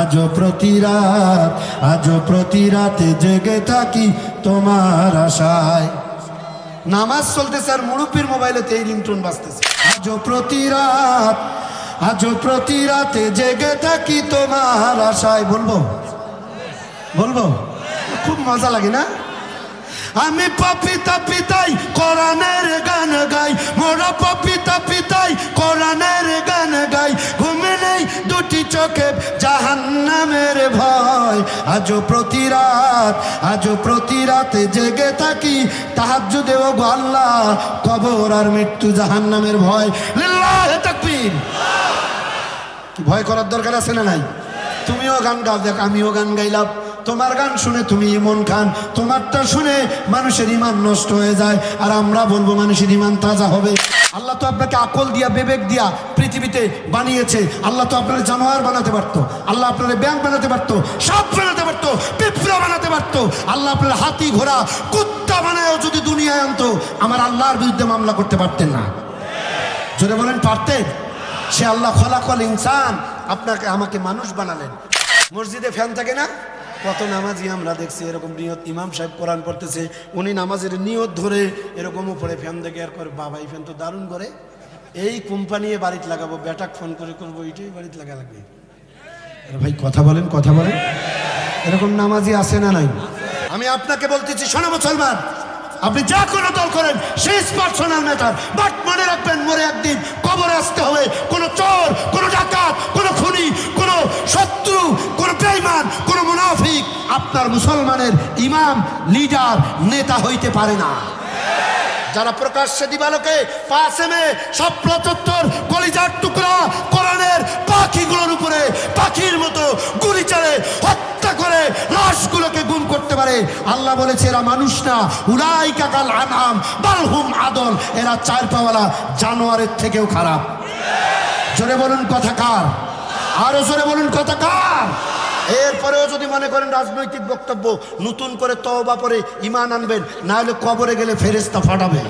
আজও প্রতি রাত আজ প্রতি রাতে জেগে থাকি তোমার আশায়। নামাজ চলতেছে আর মুরুব্বীর মোবাইলেতে এই রিংটোন বাজতেছে। আজ প্রতি রাত আজ প্রতি রাতে জেগে থাকি তোমার আশায়। বলব? বলব? খুব মজা লাগে না? আমি পাপিতা পিতাই, কোরআনের গান গাই। মোরা পাপিতা পিতাই, কোরআনের গান গাই। ঘুমে নেই দুটি চোখে, জাহান্নামের ভয়। আজও প্রতি রাত, আজও প্রতি রাতে জেগে থাকি। তাহাজ্জু দেব গো আল্লাহ, কবর আর মৃত্যু জাহান্নামের ভয়। লিল্লাহে তাকবীর। ভয় করার দরকার আছে না নাই? তুমিও গান গাও, দেখ, আমিও গান গাইলাম। তোমার গান শুনে তুমি ইমন খান, তোমারটা শুনে মানুষের ইমান নষ্ট হয়ে যায়। আর আমরা বলব মানুষের ইমান তাজা হবে। আল্লাহ তো আপনাকে আকল দিয়া, বিবেক দিয়া পৃথিবীতে বানিয়েছে। আল্লাহ তো আপনার জানোয়ার বানাতে পারতো, আল্লাহ আপনার ব্যাংক বানাতে পারতো, সাপ বানাতে পারতো, পিঁপড়া বানাতে পারতো। আল্লাহ আপনার হাতি, ঘোড়া, কুত্তা বানায়ও যদি দুনিয়ায় আনতো, আমার আল্লাহর বিরুদ্ধে মামলা করতে পারতেন না। জোরে বলেন, পারতেন? সে আল্লাহ খলাকল ইনসান, আপনাকে, আমাকে মানুষ বানালেন। মসজিদে ফ্যান থাকে না? কত নামাজি আমরা দেখছি, এরকম নিয়ত ইমাম সাহেব কোরআন পড়তেছে, উনি নামাজের নিয়ত ধরে এরকম উপরে ফ্যান দেখে আর করে, বাবা, এই ফ্যান তো দারুণ করে, এই কোম্পানি বাড়িতে লাগাবো বেটাক ফোন করে করব, এইটাই বাড়িতে লাগা লাগবে। ভাই, কথা বলেন কথা বলেন। এরকম নামাজি আছে না নাই? আমি আপনাকে বলতেছি, শোনো মুসলমান, আপনি যা কোনো দল করেন সেই পার্সোনাল ম্যাটার। বাট মনে রাখবেন, মরে একদিন কবর আসতে হবে, কোনো চোর, কোনো ডাকাত, কোনো খুনি, কোনো শত্রু, কোনো বেঈমান কোনো আপনার মুসলমানের ইমাম, লিডার, নেতা হইতে পারে না। যারা প্রকাশ্যে দিবালোকে পাশে মে সব প্রচত্তর কলিজার টুকরা কোরআনের পাখিগুলোর উপরে পাখির মতো গুলি চালে হত্যা করে লাশগুলোকে গুম করতে পারে। আল্লাহ বলেছে, এরা মানুষ না। উড়াই কাকাল আনাম বালহুম আদল। এরা চার পাওয়ালা জানোয়ারের থেকেও খারাপ। জোরে বলুন কথা কার? আরও জোরে বলুন কথা কার? এরপরেও যদি মনে করেন রাজনৈতিক বক্তব্য, নতুন করে তওবা পরে ইমান আনবেন না হলে কবরে গেলে ফেরেস্তা ফাটাবে।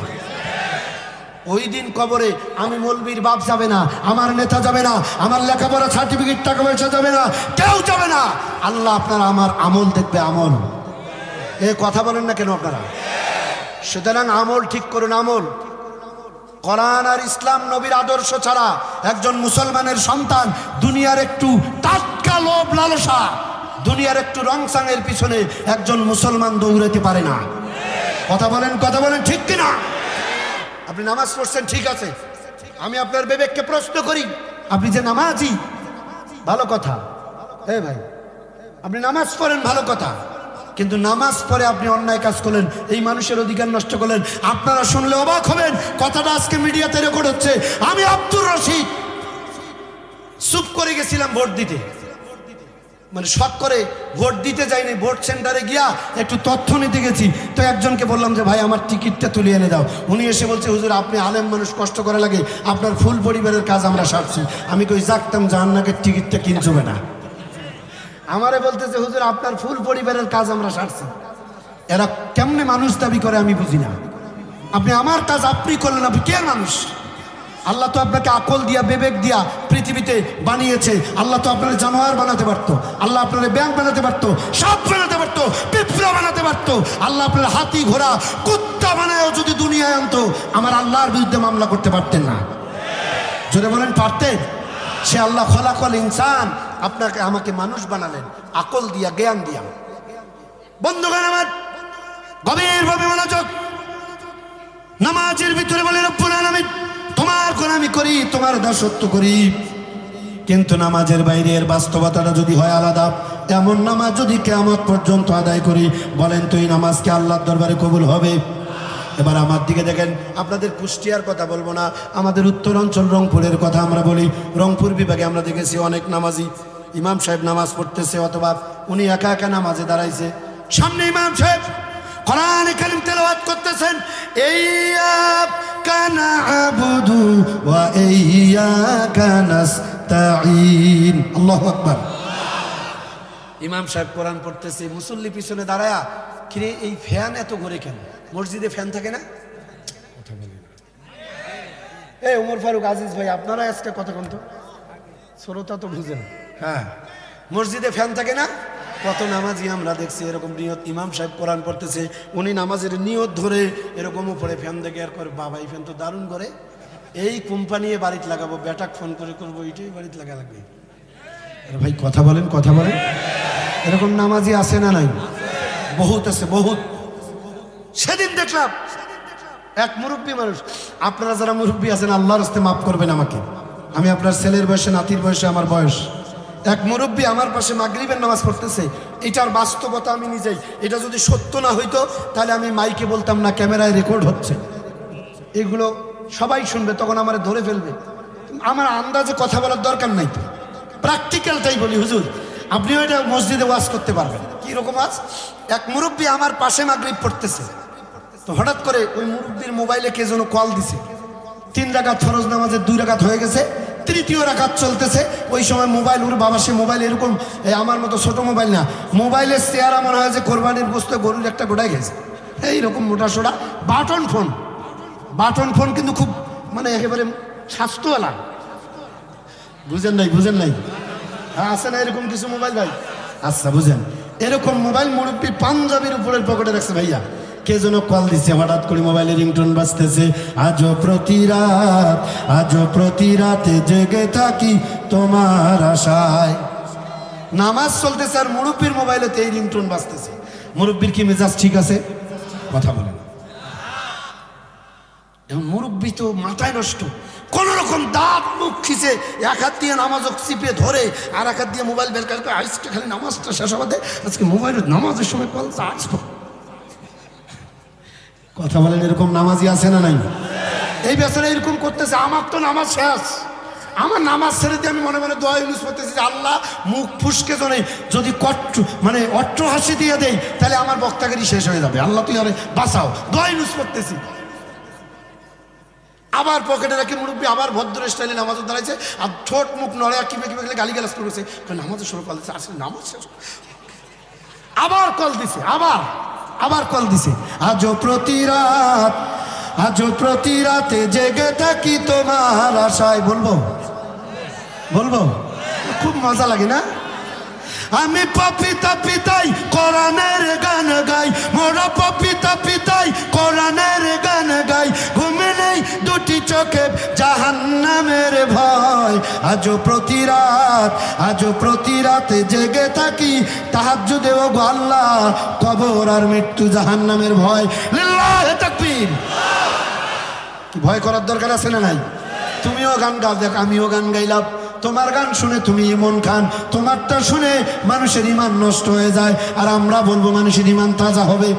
ওই দিন কবরে আমি মলবির বাপ যাবে না, আমার নেতা যাবে না, আমার লেখাপড়া সার্টিফিকেট টাকা পয়সা যাবে না, কেউ যাবে না। আল্লাহ আপনারা আমার আমল দেখবে, আমল। এ কথা বলেন না কেন আপনারা? সুতরাং আমল ঠিক করুন, আমল। কোরআন আর ইসলাম নবীর আদর্শ ছাড়া একজন মুসলমানের সন্তান দুনিয়ার একটু লোভ লালসা। দুনিয়ার একটু রং রংসাঙের পিছনে একজন মুসলমান দৌড়াতে পারে না। কথা বলেন কথা বলেন ঠিক কিনা? আপনি নামাজ পড়ছেন, ঠিক আছে। আমি আপনার বিবেককে প্রশ্ন করি, আপনি যে নামাজি, ভালো কথা। এ ভাই, আপনি নামাজ পড়েন, ভালো কথা। কিন্তু নামাজ পড়ে আপনি অন্যায় কাজ করলেন, এই মানুষের অধিকার নষ্ট করলেন। আপনারা শুনলে অবাক হবেন, কথাটা আজকে মিডিয়াতে রেকর্ড হচ্ছে। আমি আব্দুর রশিদ। চুপ করে গেছিলাম ভোট দিতে। মানে শখ করে ভোট দিতে যাইনি, ভোট সেন্টারে গিয়া একটু তথ্য নিতে গেছি। তো একজনকে বললাম যে, ভাই, আমার টিকিটটা তুলে এনে দাও। উনি এসে বলছে, হুজুর, আপনি আলেম মানুষ, কষ্ট করা লাগে। আপনার ফুল পরিবারের কাজ আমরা সারছি। আমি কই জাগতাম জাহান্নাকের টিকিটটা কিনছবে না আমারে বলতেছে, হুজুর, আপনার ফুল পরিবারের কাজ আমরা সারছি। এরা কেমনে মানুষ দাবি করে আমি বুঝি না। আপনি আমার কাজ আপনি করলেন, আপনি কে মানুষ? আল্লাহ তো আপনাকে আকল দিয়া, বিবেক দিয়া পৃথিবীতে বানিয়েছে। আল্লাহ তো আপনার জানোয়ার বানাতে পারতো। আল্লাহ আপনার ব্যাংক বানাতে পারতো, সাপ বানাতে পারতো, পিঁপড়া বানাতে পারতো। আল্লাহ আপনার হাতি, ঘোড়া, কুত্তা বানায়ও যদি দুনিয়ায় আনতো, আমার আল্লাহর বিরুদ্ধে মামলা করতে পারতেন না। যদি বলেন, পারতেন? সে আল্লাহ খলাকল ইনসান, আপনাকে, আমাকে মানুষ বানালেন, আকল দিয়া, জ্ঞান দিয়া। বন্ধুগণ আমার, গভীরভাবে মনোযোগ, নামাজের ভিতরে বলে, রব্বুল তোমার আমি করি, তোমার দাসত্ব করি। কিন্তু নামাজের বাইরের বাস্তবতাটা যদি হয় আলাদা, এমন নামাজ যদি কেমন পর্যন্ত আদায় করি, বলেন তো এই নামাজকে আল্লাহর দরবারে কবুল হবে? এবার আমার দিকে দেখেন, আপনাদের কুষ্টিয়ার কথা বলব না, আমাদের উত্তর অঞ্চল রংপুরের কথা আমরা বলি। রংপুর বিভাগে আমরা দেখেছি অনেক নামাজি, ইমাম সাহেব নামাজ পড়তেছে অথবা উনি একা একা নামাজে দাঁড়াইছে। সামনে ইমাম সাহেব তেলাওয়াত করতেছেন ইয়্যাকা না'বুদু ওয়া ইয়্যাকা নাস্তাঈন আল্লাহু আকবার ইমাম সাহেব কোরআন পড়তেছে মুসল্লি পিছনে দাঁড়ায়া কিরে এই ফ্যান এত ঘুরে কেন? মসজিদে ফ্যান থাকে না? কথা বলি না। এই ওমর ফারুক আজিজ ভাই আপনারা আজকে কথা কন্ত শ্রোতা তো বুঝেন হ্যাঁ। মসজিদে ফ্যান থাকে না? কত নামাজি আমরা দেখছি, এরকম নিয়ত ইমাম সাহেব কোরআন পড়তেছে, উনি নামাজের নিয়ত ধরে এরকম উপরে ফ্যান দেখে আর করে, বাবা, এই ফ্যান তো দারুণ করে, এই কোম্পানি বাড়িতে লাগাবো বেটাক ফোন করে করব, এইটাই বাড়িতে লাগা লাগবে। আরে ভাই, কথা বলেন কথা বলেন। এরকম নামাজি আছে না নাই? বহুত আছে, বহুত। সেদিন দেখলাম, এক মুরব্বী মানুষ, আপনারা যারা মুরব্বী আছেন, আল্লাহর হস্তে মাফ করবেন আমাকে। আমি আপনার ছেলের বয়সে, নাতির বয়সে, আমার বয়স। এক মুরব্বী আমার পাশে মাগরিবের নামাজ পড়তেছে, এটার বাস্তবতা আমি নিজেই। এটা যদি সত্য না হইতো, তাহলে আমি মাইকে বলতাম না, ক্যামেরায় রেকর্ড হচ্ছে। এগুলো সবাই শুনবে, তখন আমার ধরে ফেলবে। আমার আন্দাজে কথা বলার দরকার নাই তো। প্র্যাকটিক্যালটাই বলি, হুজুর। আপনিও এটা মসজিদে ওয়াজ করতে পারবেন। কীরকম আজ এক মুরব্বী আমার পাশে মাগরিব পড়তেছে। তো হঠাৎ করে ওই মুরব্বীর মোবাইলে কে যেন কল দিছে। তিন রাকাত ফরজ নামাজের দুই রাকাত হয়ে গেছে। তৃতীয় রাখাত চলতেছে। ওই সময় মোবাইল, ওর বাবা সে মোবাইল এরকম আমার মতো ছোট মোবাইল না। মোবাইলের চেয়ার মনে হয় যে কোরবানির বস্তু গরুর একটা গোটাই গেছে। এইরকম মোটা সোটা। Button phone. বাটন ফোন কিন্তু খুব মানে একেবারে স্বাস্থ্যওয়ালা। বুঝেন নাই বুঝেন নাই? হ্যাঁ আছে না এরকম কিছু মোবাইল ভাই? আচ্ছা বুঝেন। এরকম মোবাইল মুরব্বী পাঞ্জাবির উপরের পকেটে রাখছে ভাইয়া। কে যেন কল দিছে? হঠাৎ করে মোবাইলে রিংটোন বাজতেছে। আজও প্রতি রাত, আজও প্রতি রাতে জেগে থাকি তোমার আশায়। নামাজ চলতেছে আর মুরব্বীর মোবাইলেতে এই রিংটোন বাজতেছে। মুরব্বীর কি মেজাজ ঠিক আছে? কথা বলেন। এখন মুরব্বী তো মাথায় নষ্ট। কোন রকম দাঁত মুখ খিচে এক হাত দিয়ে নামাজ চিপে ধরে আর এক হাত দিয়ে মোবাইল বের করে আজকে খালি নামাজটা শেষ হওয়াতে আজকে মোবাইলের নামাজের সময় কল চার্জ কথা বলেন, এরকম নামাজি আছে না নাই? এই বেচারা এরকম করতেছে, আমার তো নামাজ শেষ। আমার নামাজ ছেড়ে দিয়ে আমি মনে মনে দোয়া ইউজ করতেছি যে, আল্লাহ মুখ ফুসকে জনে যদি কট্ট মানে অট্ট হাসি দিয়ে দেই, তাহলে আমার বক্তাগিরি শেষ হয়ে যাবে। আল্লাহ তুই আরে বাঁচাও, দোয়া ইউজ করতেছি আবার পকেটে রাখি, মুরব্বী আবার ভদ্র স্টাইলে নামাজ দাঁড়াইছে, আর ঠোঁট মুখ নড়ে আর কিবে কিবে গেলে গালি গালাজ করেছে নামাজের শুরু কল আসলে নামাজ শেষ। আবার কল দিছে, আবার। আবার কল দিছে, আজও প্রতি রাত, আজও প্রতি রাতে জেগে থাকি তোমার আশায়। বলব? বলব? খুব মজা লাগে না? আমি পপিতা পিতাই কোরআনের গান গাই, মোরা পপিতা পিতাই কোরআনের গান গাই। ঘুমে নেই দুটি চোখে আজও প্রতি রাত, আজও প্রতি রাতে জেগে থাকি তাহাজ্জুদে ও গো আল্লাহ, কবর আর মৃত্যু জাহান্নামের ভয়। তাকবীর। কি ভয় করার দরকার আছে না নাই? তুমিও গান গাও, দেখ, আমিও গান গাইলাম। তোমার গান শুনে তুমি ইমন খান। তোমারটা শুনে মানুষের ইমান নষ্ট হয়ে যায়। আর আমরা বলব, মানুষের ইমান তাজা হবে।